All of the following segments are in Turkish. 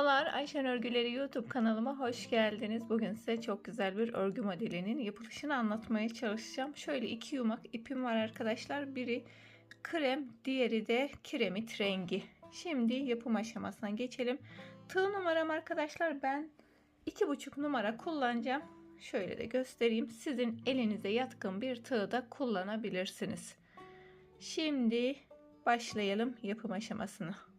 Merhabalar Ayşen Örgüleri YouTube kanalıma hoş geldiniz. Bugün size çok güzel bir örgü modelinin yapılışını anlatmaya çalışacağım. Şöyle iki yumak ipim var arkadaşlar. Biri krem, diğeri de kiremit rengi. Şimdi yapım aşamasına geçelim. Tığ numaram arkadaşlar ben iki buçuk numara kullanacağım. Şöyle de göstereyim. Sizin elinize yatkın bir tığ da kullanabilirsiniz. Şimdi başlayalım yapım aşamasına.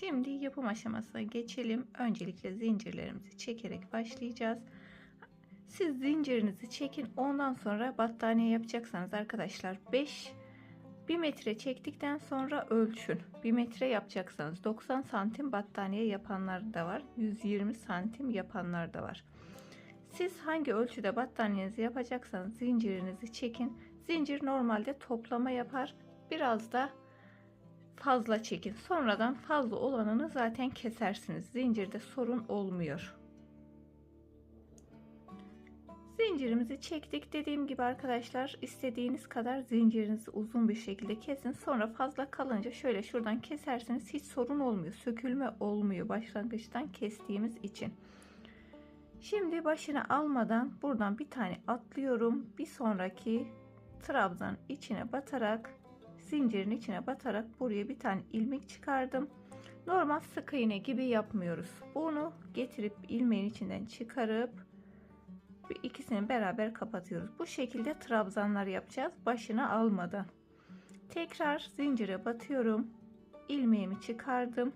Şimdi yapım aşamasına geçelim. Öncelikle zincirlerimizi çekerek başlayacağız. Siz zincirinizi çekin. Ondan sonra battaniye yapacaksanız arkadaşlar 5 1 metre çektikten sonra ölçün. 1 metre yapacaksanız 90 santim battaniye yapanlar da var. 120 santim yapanlar da var. Siz hangi ölçüde battaniyenizi yapacaksanız zincirinizi çekin. Zincir normalde toplama yapar. Biraz da fazla çekin. Sonradan fazla olanını zaten kesersiniz. Zincirde sorun olmuyor. Zincirimizi çektik. Dediğim gibi arkadaşlar istediğiniz kadar zincirinizi uzun bir şekilde kesin. Sonra fazla kalınca şöyle şuradan keserseniz hiç sorun olmuyor. Sökülme olmuyor başlangıçtan kestiğimiz için. Şimdi başına almadan buradan bir tane atlıyorum. Bir sonraki trabzan içine batarak zincirin içine batarak buraya bir tane ilmek çıkardım. Normal sık iğne gibi yapmıyoruz. Bunu getirip ilmeğin içinden çıkarıp ikisini beraber kapatıyoruz. Bu şekilde trabzanlar yapacağız. Başına almadan. Tekrar zincire batıyorum. ilmeğimi çıkardım.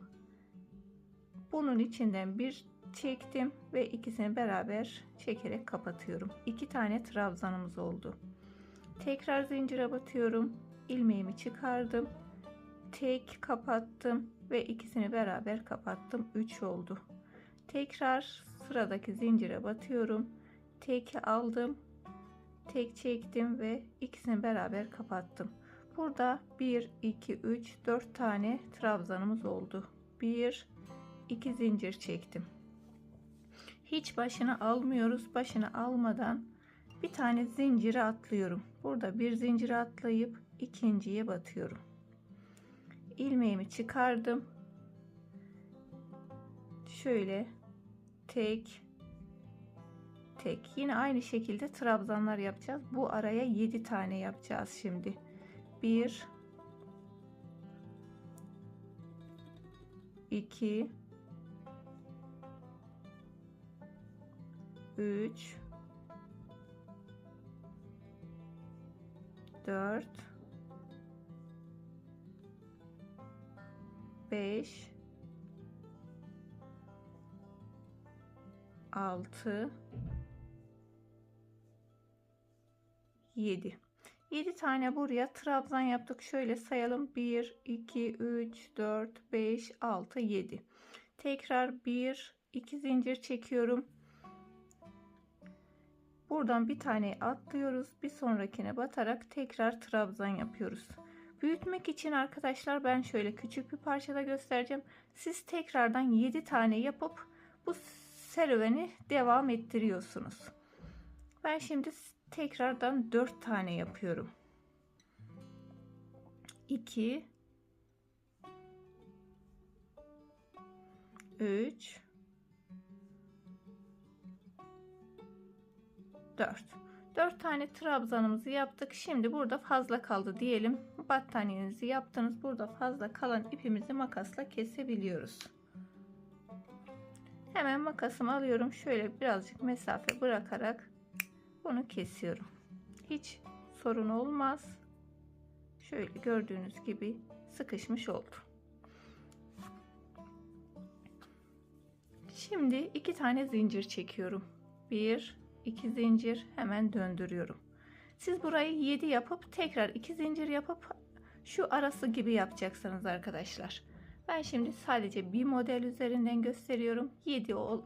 Bunun içinden bir çektim ve ikisini beraber çekerek kapatıyorum. İki tane trabzanımız oldu. Tekrar zincire batıyorum ilmeğimi çıkardım. Tek kapattım ve ikisini beraber kapattım. 3 oldu. Tekrar sıradaki zincire batıyorum. Tek aldım. Tek çektim ve ikisini beraber kapattım. Burada 1 2 3 4 tane trabzanımız oldu. 1 2 zincir çektim. Hiç başını almıyoruz. Başını almadan bir tane zincire atlıyorum. Burada bir zincire atlayıp ikinciye batıyorum. ilmeğimi çıkardım. Şöyle tek tek yine aynı şekilde trabzanlar yapacağız. Bu araya 7 tane yapacağız şimdi. 1 2 3 4 5 6 7 7 tane buraya trabzan yaptık. Şöyle sayalım. 1 2 3 4 5 6 7. Tekrar 1 2 zincir çekiyorum. Buradan bir tane atlıyoruz. Bir sonrakine batarak tekrar trabzan yapıyoruz. Büyütmek için arkadaşlar ben şöyle küçük bir parçada göstereceğim. Siz tekrardan 7 tane yapıp bu serüveni devam ettiriyorsunuz. Ben şimdi tekrardan 4 tane yapıyorum. 2 3 4 4 tane trabzanımızı yaptık. Şimdi burada fazla kaldı diyelim. Battaniyenizi yaptınız. Burada fazla kalan ipimizi makasla kesebiliyoruz. Hemen makasımı alıyorum. Şöyle birazcık mesafe bırakarak bunu kesiyorum. Hiç sorun olmaz. Şöyle gördüğünüz gibi sıkışmış oldu. Şimdi iki tane zincir çekiyorum. Bir 2 zincir hemen döndürüyorum. Siz burayı 7 yapıp tekrar 2 zincir yapıp şu arası gibi yapacaksınız arkadaşlar. Ben şimdi sadece bir model üzerinden gösteriyorum. 7 ol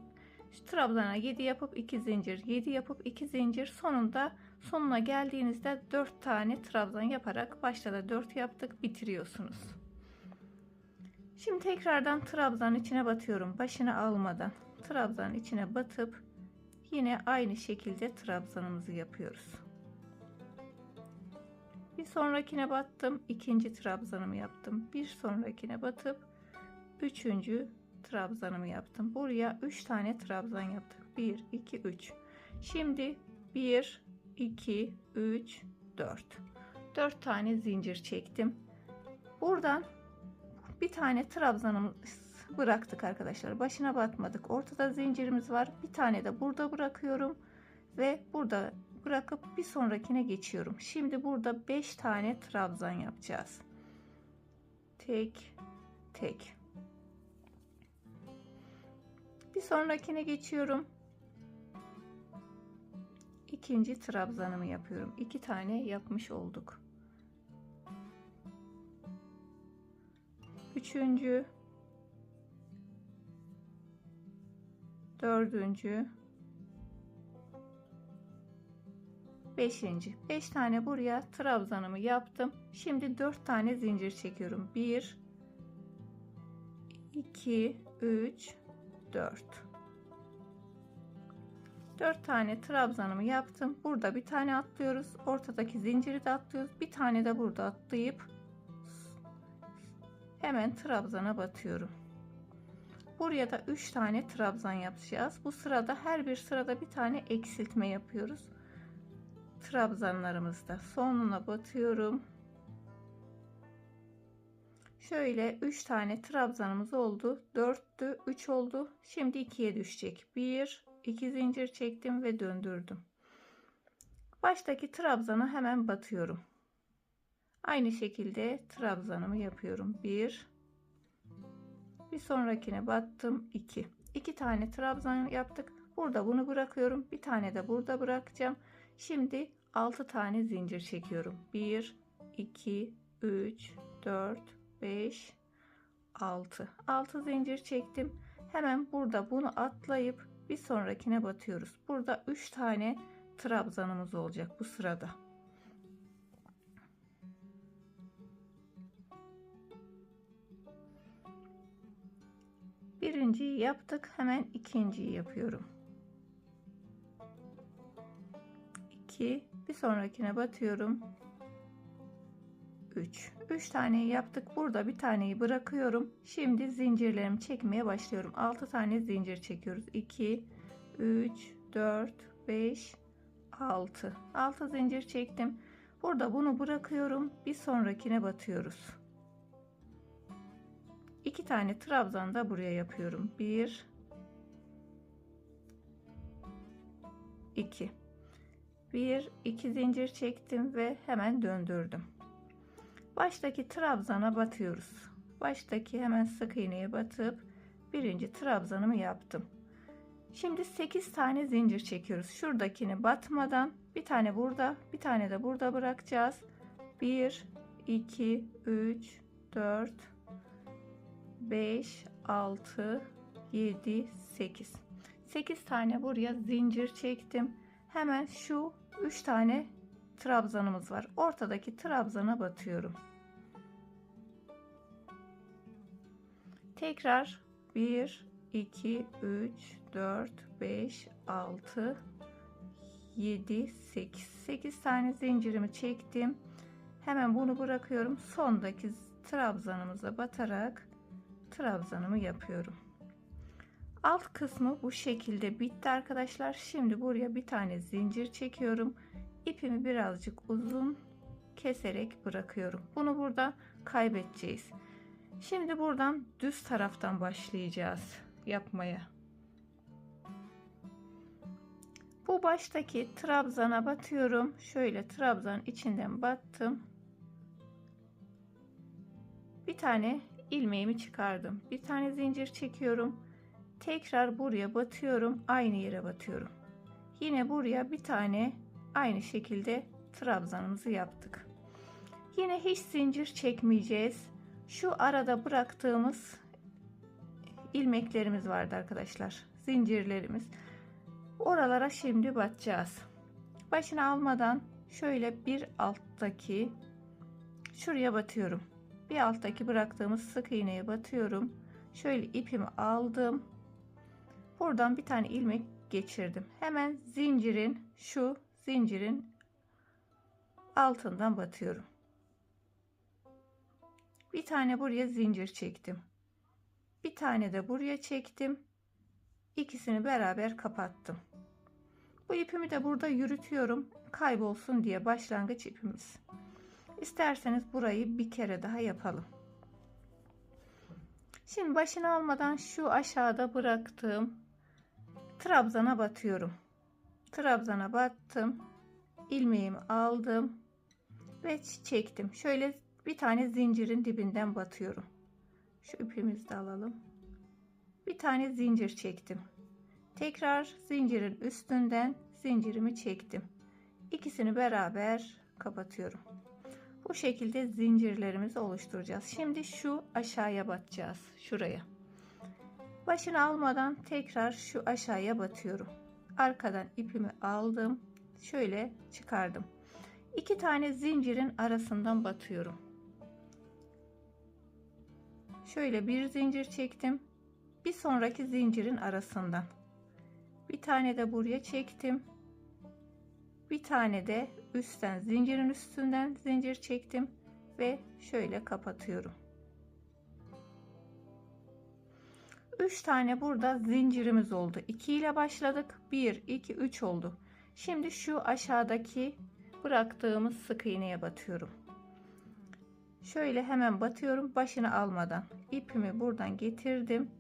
trabzana 7 yapıp 2 zincir 7 yapıp 2 zincir sonunda sonuna geldiğinizde 4 tane trabzan yaparak başta da 4 yaptık bitiriyorsunuz. Şimdi tekrardan trabzanın içine batıyorum başını almadan trabzanın içine batıp Yine aynı şekilde trabzanımızı yapıyoruz. Bir sonrakine battım. ikinci trabzanımı yaptım. Bir sonrakine batıp üçüncü trabzanımı yaptım. Buraya 3 tane trabzan yaptık. 1 2 3. Şimdi 1 2 3 4. 4 tane zincir çektim. Buradan bir tane trabzanımız bıraktık arkadaşlar. Başına batmadık. Ortada zincirimiz var. Bir tane de burada bırakıyorum ve burada bırakıp bir sonrakine geçiyorum. Şimdi burada 5 tane trabzan yapacağız. Tek tek. Bir sonrakine geçiyorum. İkinci trabzanımı yapıyorum. İki tane yapmış olduk. Üçüncü, dördüncü, beşinci. Beş tane buraya trabzanımı yaptım. Şimdi dört tane zincir çekiyorum. Bir, iki, üç, dört. 4 tane trabzanımı yaptım. Burada bir tane atlıyoruz. Ortadaki zinciri de atlıyoruz. Bir tane de burada atlayıp hemen trabzana batıyorum. Buraya da 3 tane trabzan yapacağız. Bu sırada her bir sırada bir tane eksiltme yapıyoruz. Trabzanlarımızda sonuna batıyorum. Şöyle 3 tane trabzanımız oldu. 4'tü, 3 oldu. Şimdi 2'ye düşecek. 1 2 zincir çektim ve döndürdüm. Baştaki trabzana hemen batıyorum. Aynı şekilde trabzanımı yapıyorum. 1 bir sonrakine battım 2. 2 tane trabzan yaptık. Burada bunu bırakıyorum. Bir tane de burada bırakacağım. Şimdi 6 tane zincir çekiyorum. 1 2 3 4 5 6 6 zincir çektim. Hemen burada bunu atlayıp bir sonrakine batıyoruz. Burada 3 tane trabzanımız olacak bu sırada. Birinciyi yaptık. Hemen ikinciyi yapıyorum. 2 bir sonrakine batıyorum. 3. 3 taneyi yaptık. Burada bir taneyi bırakıyorum. Şimdi zincirlerimi çekmeye başlıyorum. 6 tane zincir çekiyoruz. 2 3 4 5 6. 6 zincir çektim. Burada bunu bırakıyorum. Bir sonrakine batıyoruz. 2 tane trabzan da buraya yapıyorum. 1 2 1 2 zincir çektim ve hemen döndürdüm. Baştaki trabzana batıyoruz. Baştaki hemen sık iğneye batıp birinci trabzanımı yaptım. Şimdi 8 tane zincir çekiyoruz. Şuradakini batmadan bir tane burada, bir tane de burada bırakacağız. 1 2 3 4 5 6 7 8 8 tane buraya zincir çektim. Hemen şu 3 tane trabzanımız var. Ortadaki trabzana batıyorum. Tekrar 1 2 3 4 5 6 7 8 8 tane zincirimi çektim. Hemen bunu bırakıyorum. Sondaki trabzanımıza batarak trabzanımı yapıyorum. Alt kısmı bu şekilde bitti arkadaşlar. Şimdi buraya bir tane zincir çekiyorum ipimi birazcık uzun keserek bırakıyorum. Bunu burada kaybedeceğiz. Şimdi buradan düz taraftan başlayacağız yapmaya. Bu baştaki trabzana batıyorum. Şöyle trabzan içinden battım. Bir tane ilmeğimi çıkardım. Bir tane zincir çekiyorum. Tekrar buraya batıyorum. Aynı yere batıyorum. Yine buraya bir tane aynı şekilde trabzanımızı yaptık. Yine hiç zincir çekmeyeceğiz. Şu arada bıraktığımız ilmeklerimiz vardı arkadaşlar. Zincirlerimiz. Oralara şimdi batacağız. Başını almadan şöyle bir alttaki şuraya batıyorum. Bir alttaki bıraktığımız sık iğneye batıyorum. Şöyle ipimi aldım. Buradan bir tane ilmek geçirdim. Hemen zincirin şu zincirin altından batıyorum. Bir tane buraya zincir çektim. Bir tane de buraya çektim. İkisini beraber kapattım. Bu ipimi de burada yürütüyorum. Kaybolsun diye başlangıç ipimiz. İsterseniz burayı bir kere daha yapalım. Şimdi başını almadan şu aşağıda bıraktığım trabzana batıyorum. Trabzana battım. ilmeğimi aldım ve çektim. Şöyle bir tane zincirin dibinden batıyorum. Şu ipimizi de alalım. Bir tane zincir çektim. Tekrar zincirin üstünden zincirimi çektim. İkisini beraber kapatıyorum. Bu şekilde zincirlerimizi oluşturacağız. Şimdi şu aşağıya batacağız. Şuraya. Başını almadan tekrar şu aşağıya batıyorum. Arkadan ipimi aldım. Şöyle çıkardım. İki tane zincirin arasından batıyorum. Şöyle bir zincir çektim. Bir sonraki zincirin arasından. Bir tane de buraya çektim. Bir tane de üstten zincirin üstünden zincir çektim ve şöyle kapatıyorum. 3 tane burada zincirimiz oldu. 2 ile başladık. 1 2 3 oldu. Şimdi şu aşağıdaki bıraktığımız sık iğneye batıyorum. Şöyle hemen batıyorum başını almadan. ipimi buradan getirdim.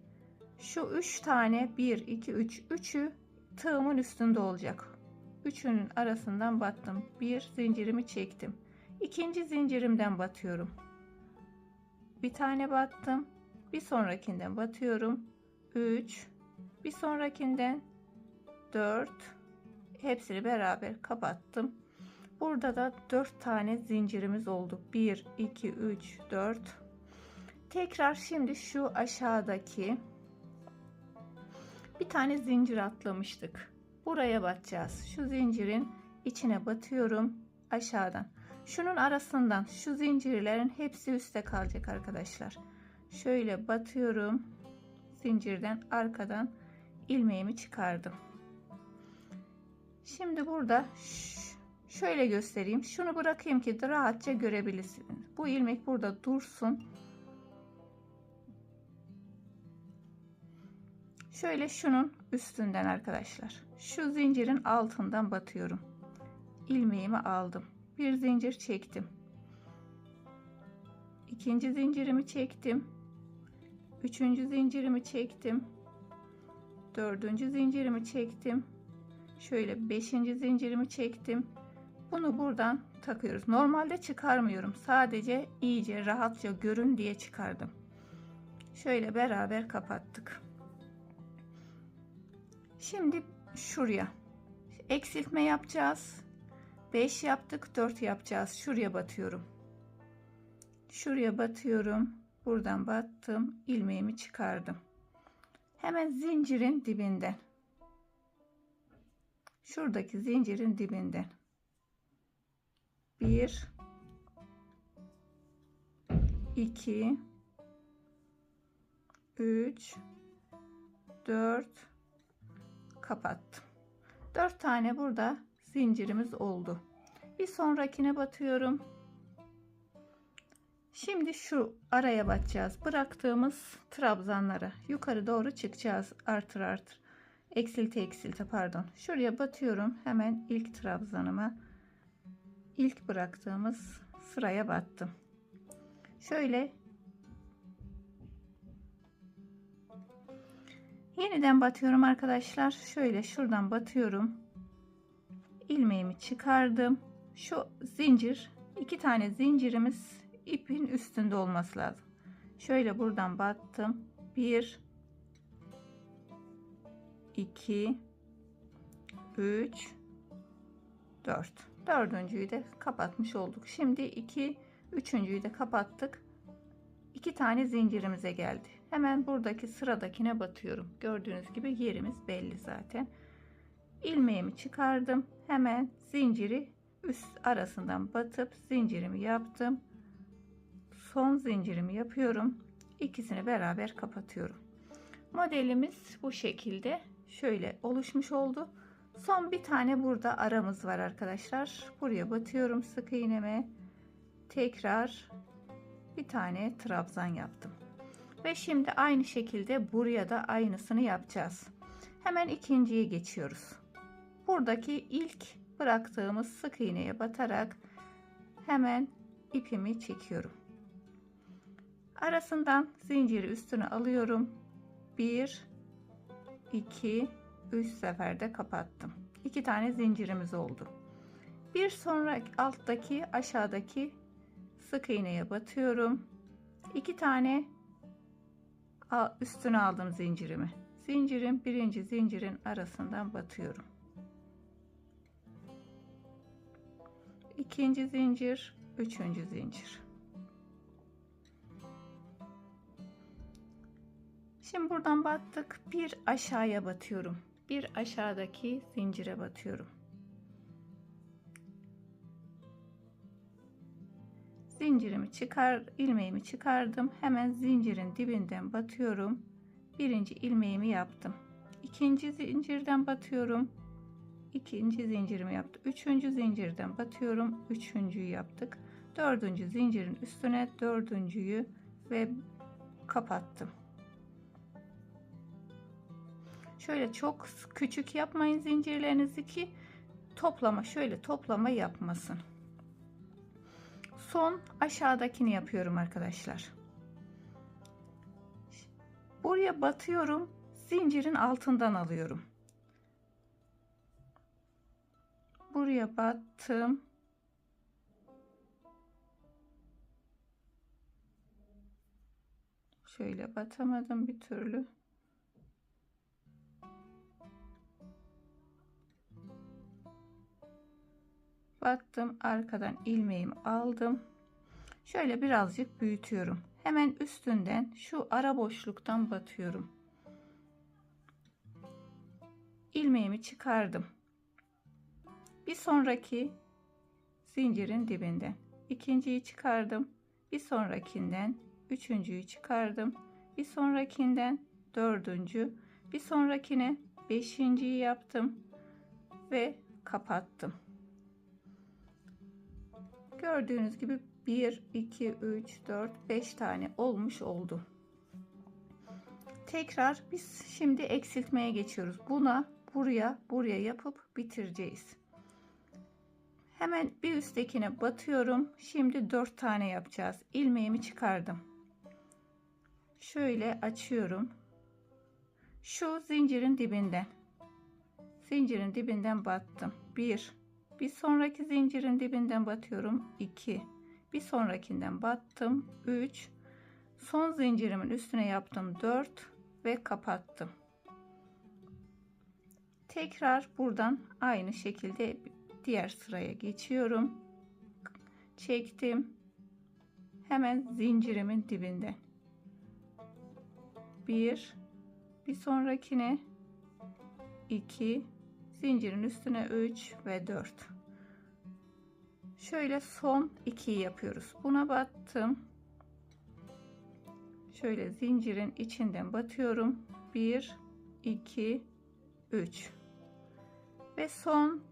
Şu 3 tane 1 2 3 3'ü tığımın üstünde olacak. Üçünün arasından battım. Bir zincirimi çektim. İkinci zincirimden batıyorum. Bir tane battım. Bir sonrakinden batıyorum. 3 bir sonrakinden 4 hepsini beraber kapattım. Burada da 4 tane zincirimiz oldu. 1 2 3 4 Tekrar şimdi şu aşağıdaki bir tane zincir atlamıştık. Buraya batacağız. Şu zincirin içine batıyorum aşağıdan. Şunun arasından şu zincirlerin hepsi üstte kalacak arkadaşlar. Şöyle batıyorum. Zincirden arkadan ilmeğimi çıkardım. Şimdi burada şöyle göstereyim. Şunu bırakayım ki rahatça görebilirsiniz. Bu ilmek burada dursun. Şöyle şunun üstünden arkadaşlar. Şu zincirin altından batıyorum. ilmeğimi aldım. Bir zincir çektim. İkinci zincirimi çektim. Üçüncü zincirimi çektim. Dördüncü zincirimi çektim. Şöyle beşinci zincirimi çektim. Bunu buradan takıyoruz. Normalde çıkarmıyorum. Sadece iyice rahatça görün diye çıkardım. Şöyle beraber kapattık. Şimdi şuraya eksiltme yapacağız. 5 yaptık 4 yapacağız. Şuraya batıyorum. Şuraya batıyorum. Buradan battım. ilmeğimi çıkardım. Hemen zincirin dibinden. Şuradaki zincirin dibinden. 1 2 3 4 kapattım. 4 tane burada zincirimiz oldu. Bir sonrakine batıyorum. Şimdi şu araya batacağız. Bıraktığımız trabzanlara yukarı doğru çıkacağız. Artır artır. Eksilte eksilte pardon. Şuraya batıyorum. Hemen ilk trabzanıma ilk bıraktığımız sıraya battım. Şöyle Yeniden batıyorum arkadaşlar. Şöyle şuradan batıyorum. ilmeğimi çıkardım. Şu zincir iki tane zincirimiz ipin üstünde olması lazım. Şöyle buradan battım. 1 2 3 4 dördüncüyü de kapatmış olduk. Şimdi 2 üçüncüyü de kapattık. İki tane zincirimize geldi. Hemen buradaki sıradakine batıyorum. Gördüğünüz gibi yerimiz belli zaten. İlmeğimi çıkardım. Hemen zinciri üst arasından batıp zincirimi yaptım. Son zincirimi yapıyorum. İkisini beraber kapatıyorum. Modelimiz bu şekilde şöyle oluşmuş oldu. Son bir tane burada aramız var arkadaşlar. Buraya batıyorum sık iğneme. Tekrar bir tane trabzan yaptım. Ve şimdi aynı şekilde buraya da aynısını yapacağız. Hemen ikinciye geçiyoruz. Buradaki ilk bıraktığımız sık iğneye batarak hemen ipimi çekiyorum. Arasından zinciri üstüne alıyorum. 1 2 3 seferde kapattım. 2 tane zincirimiz oldu. Bir sonraki alttaki aşağıdaki sık iğneye batıyorum. 2 tane üstüne aldım zincirimi. Zincirin birinci zincirin arasından batıyorum. ikinci zincir, üçüncü zincir. Şimdi buradan battık. Bir aşağıya batıyorum. Bir aşağıdaki zincire batıyorum. Zincirimi çıkar, ilmeğimi çıkardım. Hemen zincirin dibinden batıyorum. Birinci ilmeğimi yaptım. İkinci zincirden batıyorum ikinci zincirimi yaptım. Üçüncü zincirden batıyorum. Üçüncüyü yaptık. Dördüncü zincirin üstüne dördüncüyü ve kapattım. Şöyle çok küçük yapmayın zincirlerinizi ki toplama şöyle toplama yapmasın. Son aşağıdakini yapıyorum arkadaşlar. Buraya batıyorum. Zincirin altından alıyorum. buraya battım. Şöyle batamadım bir türlü. Battım arkadan ilmeğimi aldım. Şöyle birazcık büyütüyorum. Hemen üstünden şu ara boşluktan batıyorum. ilmeğimi çıkardım bir sonraki zincirin dibinden ikinciyi çıkardım bir sonrakinden üçüncüyü çıkardım bir sonrakinden dördüncü bir sonrakine beşinciyi yaptım ve kapattım gördüğünüz gibi 1 2 3 4 5 tane olmuş oldu tekrar biz şimdi eksiltmeye geçiyoruz buna buraya buraya yapıp bitireceğiz Hemen bir üsttekine batıyorum. Şimdi 4 tane yapacağız. İlmeğimi çıkardım. Şöyle açıyorum. Şu zincirin dibinden. Zincirin dibinden battım. 1. Bir sonraki zincirin dibinden batıyorum. 2. Bir sonrakinden battım. 3. Son zincirimin üstüne yaptım. 4 ve kapattım. Tekrar buradan aynı şekilde diğer sıraya geçiyorum. Çektim. Hemen zincirimin dibinden. Bir, bir sonrakine iki, zincirin üstüne üç ve dört. Şöyle son iki yapıyoruz. Buna battım. Şöyle zincirin içinden batıyorum. Bir, iki, üç ve son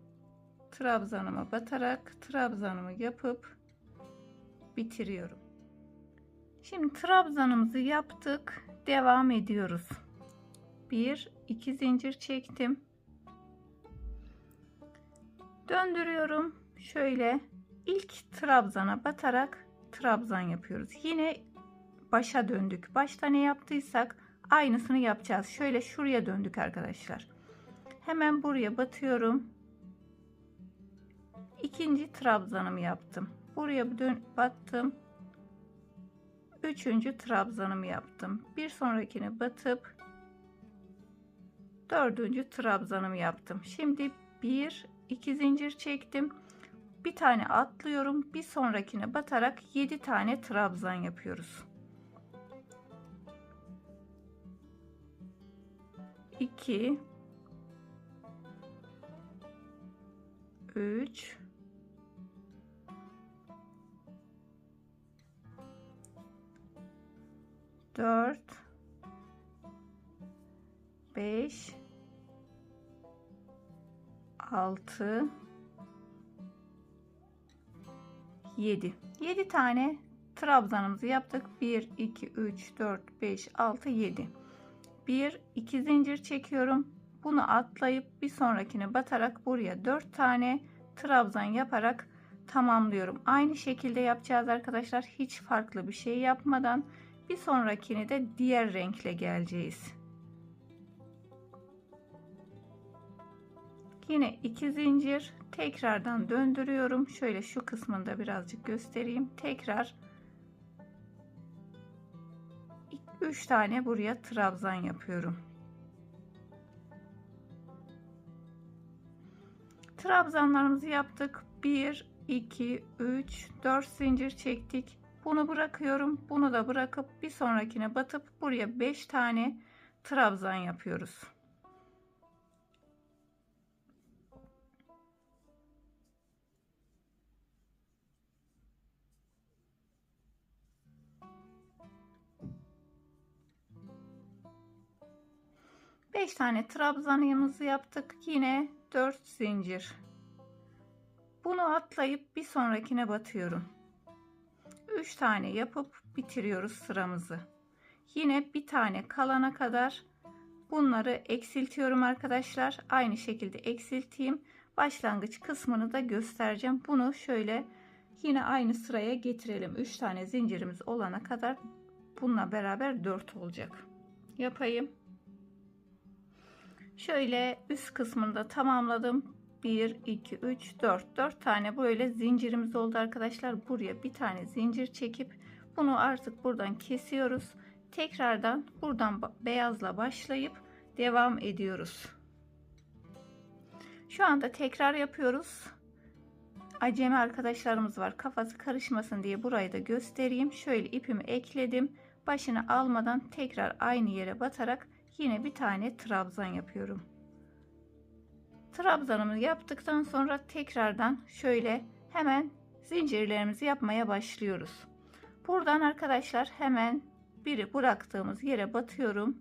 trabzanıma batarak trabzanımı yapıp bitiriyorum. Şimdi trabzanımızı yaptık. Devam ediyoruz. 1 2 zincir çektim. Döndürüyorum. Şöyle ilk trabzana batarak trabzan yapıyoruz. Yine başa döndük. Başta ne yaptıysak aynısını yapacağız. Şöyle şuraya döndük arkadaşlar. Hemen buraya batıyorum ikinci trabzanımı yaptım. Buraya dön battım. Üçüncü trabzanımı yaptım. Bir sonrakini batıp dördüncü trabzanımı yaptım. Şimdi bir iki zincir çektim. Bir tane atlıyorum. Bir sonrakine batarak 7 tane trabzan yapıyoruz. 2 3 4 5 6 7 7 tane trabzanımızı yaptık. 1, 2, 3, 4, 5, 6, 7. 1, 2 zincir çekiyorum. Bunu atlayıp bir sonrakine batarak buraya 4 tane trabzan yaparak tamamlıyorum. Aynı şekilde yapacağız arkadaşlar. Hiç farklı bir şey yapmadan bir sonrakini de diğer renkle geleceğiz. Yine iki zincir tekrardan döndürüyorum. Şöyle şu kısmında birazcık göstereyim. Tekrar 3 tane buraya trabzan yapıyorum. Trabzanlarımızı yaptık. 1 2 3 4 zincir çektik. Bunu bırakıyorum. Bunu da bırakıp bir sonrakine batıp buraya 5 tane trabzan yapıyoruz. Beş tane trabzanımızı yaptık. Yine 4 zincir. Bunu atlayıp bir sonrakine batıyorum. 3 tane yapıp bitiriyoruz sıramızı. Yine bir tane kalana kadar bunları eksiltiyorum arkadaşlar. Aynı şekilde eksilteyim. Başlangıç kısmını da göstereceğim. Bunu şöyle yine aynı sıraya getirelim. 3 tane zincirimiz olana kadar bununla beraber 4 olacak. Yapayım. Şöyle üst kısmında tamamladım. 1, 2, 3, 4. 4 tane böyle zincirimiz oldu arkadaşlar. Buraya bir tane zincir çekip bunu artık buradan kesiyoruz. Tekrardan buradan beyazla başlayıp devam ediyoruz. Şu anda tekrar yapıyoruz. Acemi arkadaşlarımız var. Kafası karışmasın diye burayı da göstereyim. Şöyle ipimi ekledim. Başını almadan tekrar aynı yere batarak yine bir tane trabzan yapıyorum. Trabzanımı yaptıktan sonra tekrardan şöyle hemen zincirlerimizi yapmaya başlıyoruz. Buradan arkadaşlar hemen biri bıraktığımız yere batıyorum.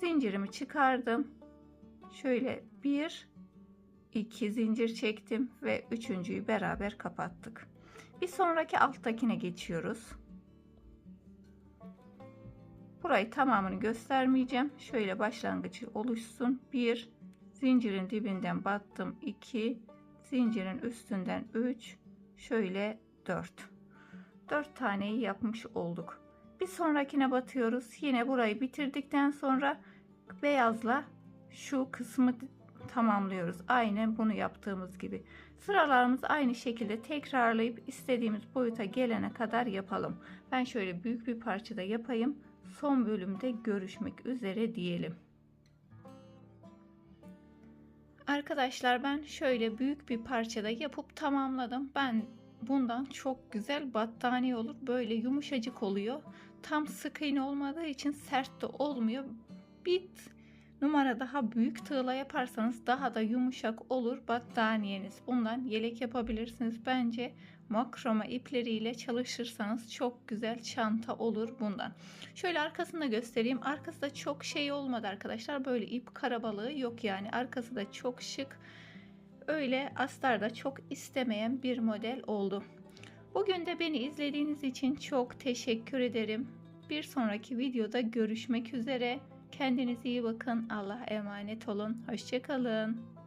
Zincirimi çıkardım. Şöyle bir, iki zincir çektim ve üçüncüyü beraber kapattık. Bir sonraki alttakine geçiyoruz. Burayı tamamını göstermeyeceğim. Şöyle başlangıcı oluşsun. 1 zincirin dibinden battım 2 zincirin üstünden 3 şöyle 4 4 taneyi yapmış olduk. Bir sonrakine batıyoruz. Yine burayı bitirdikten sonra beyazla şu kısmı tamamlıyoruz. Aynen bunu yaptığımız gibi. Sıralarımız aynı şekilde tekrarlayıp istediğimiz boyuta gelene kadar yapalım. Ben şöyle büyük bir parçada yapayım son bölümde görüşmek üzere diyelim. Arkadaşlar ben şöyle büyük bir parçada yapıp tamamladım. Ben bundan çok güzel battaniye olur. Böyle yumuşacık oluyor. Tam sık iğne olmadığı için sert de olmuyor. Bir numara daha büyük tığla yaparsanız daha da yumuşak olur battaniyeniz. Bundan yelek yapabilirsiniz. Bence makroma ipleriyle çalışırsanız çok güzel çanta olur bundan. Şöyle arkasını da göstereyim. Arkası da çok şey olmadı arkadaşlar. Böyle ip karabalığı yok yani. Arkası da çok şık. Öyle astarda çok istemeyen bir model oldu. Bugün de beni izlediğiniz için çok teşekkür ederim. Bir sonraki videoda görüşmek üzere. Kendinize iyi bakın. Allah'a emanet olun. Hoşçakalın.